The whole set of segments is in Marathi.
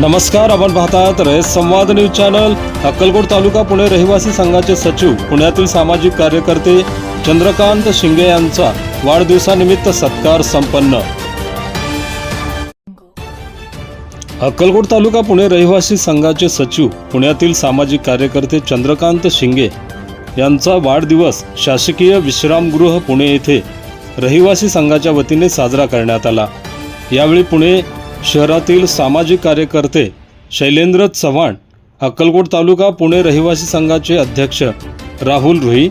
नमस्कार आपण पाहतात रयत संवाद न्यूज चॅनल. अक्कलकोट तालुका पुणे रहिवासी संघाचे सचिव पुण्यातील सामाजिक कार्यकर्ते चंद्रकांत शिंगे यांचा वाढदिवसानिमित्त सत्कार संपन्न. अक्कलकोट तालुका पुणे रहिवासी संघाचे सचिव पुण्यातील सामाजिक कार्यकर्ते चंद्रकांत शिंगे यांचा वाढदिवस शासकीय विश्रामगृह पुणे येथे रहिवासी संघाच्या वतीने साजरा करण्यात आला. यावेळी पुणे शहरातील सामाजिक कार्यकर्ते शैलेंद्र चव्हाण अक्कलकोट तालुका पुणे रहिवासी संघाचे अध्यक्ष राहुल रुही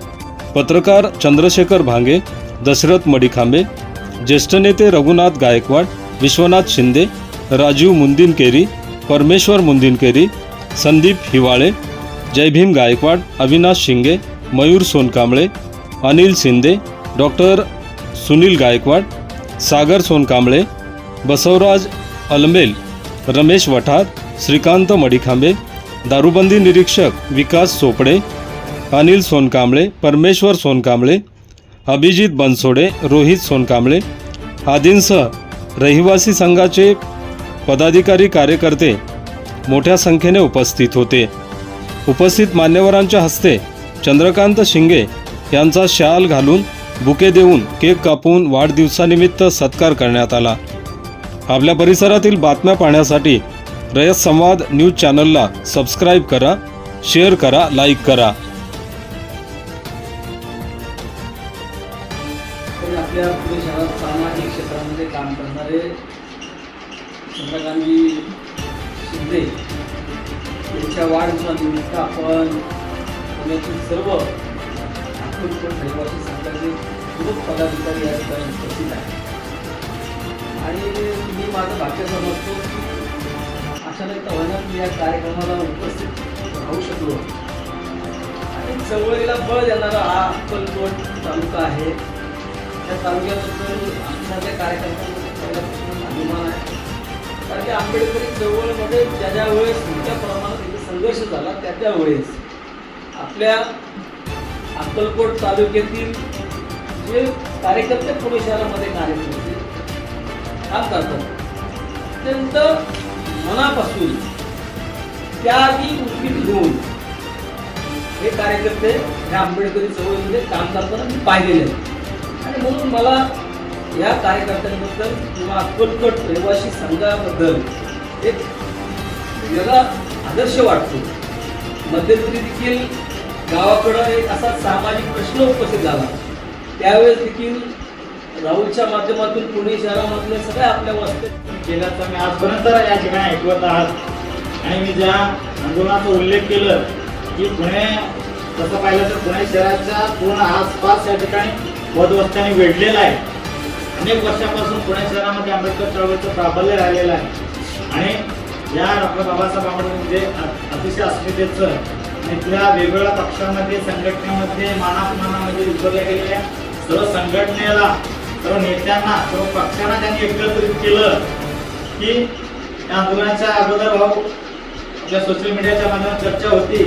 पत्रकार चंद्रशेखर भांगे दशरथ मडिखांबे ज्येष्ठ नेते रघुनाथ गायकवाड विश्वनाथ शिंदे राजीव मुंदिनकेरी परमेश्वर मुंदिनकेरी संदीप हिवाळे जयभीम गायकवाड अविनाश शिंगे मयूर सोनकांबळे अनिल शिंदे डॉक्टर सुनील गायकवाड सागर सोनकांबळे बसवराज अलमेल रमेश वठार श्रीकांत मडिखांबे दारूबंदी निरीक्षक विकास चोपडे अनिल सोनकांबळे परमेश्वर सोनकांबळे अभिजित बनसोडे रोहित सोनकांबळे आदींसह रहिवासी संघाचे पदाधिकारी कार्यकर्ते मोठ्या संख्येने उपस्थित होते. उपस्थित मान्यवरांच्या हस्ते चंद्रकांत शिंगे यांचा शाल घालून बुके देऊन केक कापून वाढदिवसानिमित्त सत्कार करण्यात आला. आपल्या परिसरातील बातम्या पाहण्यासाठी रयत संवाद न्यूज चॅनलला सबस्क्राईब करा शेअर करा लाईक करा. आपल्या पुणे शहरात सामाजिक क्षेत्रामध्ये काम करणारे चंद्रकांतजी शिंदे यांच्या वाढदिवसानिमित्त आपण पुण्यातील सर्व नागपूर रहिवासी संघाचे प्रमुख पदाधिकारी या ठिकाणी उपस्थित आहेत. माझं भाग्य समजतो. अचानक होण्यात मी या कार्यक्रमाला उपस्थित राहू शकलो. आणि चळवळीला बळ देणारा हा अक्कलकोट तालुका आहे. त्या तालुक्याबद्दल आमच्या त्या पहिल्यापासून अभिमान आहे. कारण की आंबेडकरी चळवळमध्ये ज्या ज्या वेळेस मोठ्या प्रमाणात इथे संघर्ष झाला त्या त्या वेळेस आपल्या अक्कलकोट तालुक्यातील जे कार्यकर्ते पुणे शहरामध्ये कार्य करते काम करतात. अत्यंत मनापासून त्यागी उर्फी घेऊन हे कार्यकर्ते ह्या आंबेडकरी चळवळीमध्ये काम करताना मी पाहिलेले आणि म्हणून मला या कार्यकर्त्यांबद्दल किंवा अक्कलकोट रहिवासी संघाबद्दल एक वेगळा आदर्श वाटतो. मध्यंतरी देखील गावाकडं एक असा सामाजिक प्रश्न उपस्थित झाला. त्यावेळेस देखील राहुलच्या माध्यमातून पुणे शहरामधले सगळ्या आपल्या वस्त्या तर मी आजपर्यंत या ठिकाणी ऐकवत आहात. आणि मी ज्या आंदोलनाचा उल्लेख केलं की पुणे तसं पाहिलं तर पुणे शहराच्या पूर्ण आसपास या ठिकाणी वधवस्त्याने वेढलेलं आहे. अनेक वर्षापासून पुणे शहरामध्ये आंबेडकर चळवळीचं प्राबल्य राहिलेलं आहे. आणि या डॉक्टर बाबासाहेब आंबेडकर अ- अतिशय अस्मितेचं आणि त्या वेगवेगळ्या पक्षांमध्ये संघटनेमध्ये मानापमानामध्ये उतरल्या गेलेल्या सर्व संघटनेला सर्व नेत्यांना सर्व पक्षांना त्यांनी एकत्रित केलं की या आंदोलनाच्या अगोदर भाऊ आपल्या सोशल मीडियाच्या माध्यमात चर्चा होती.